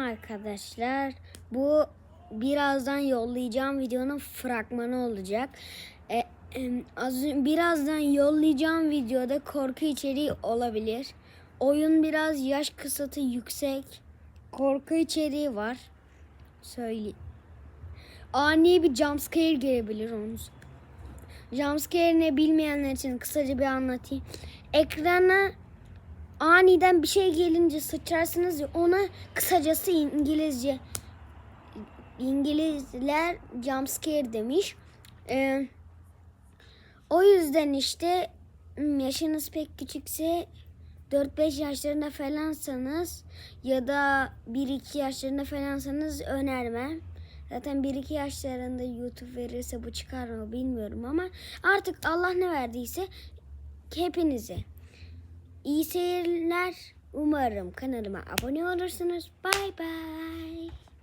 arkadaşlar. Bu birazdan yollayacağım videonun fragmanı olacak. E, em, az birazdan yollayacağım videoda korku içeriği olabilir. Oyun biraz yaş kısıtı yüksek. Korku içeriği var. Söyle. Ani bir jumpscare gelebilir onu. Jumpscare ne bilmeyenler için kısaca bir anlatayım. Ekrana aniden bir şey gelince sıçrarsınız ya ona kısacası İngilizce İngilizler jumpscare demiş. Ee, o yüzden işte hmm, yaşınız pek küçükse 4-5 yaşlarında falansanız ya da 1-2 yaşlarında falansanız önermem. Zaten 1-2 yaşlarında YouTube verirse bu çıkar mı bilmiyorum ama artık Allah ne verdiyse hepinize iyi seyirler. Umarım kanalıma abone olursunuz. Bay bay.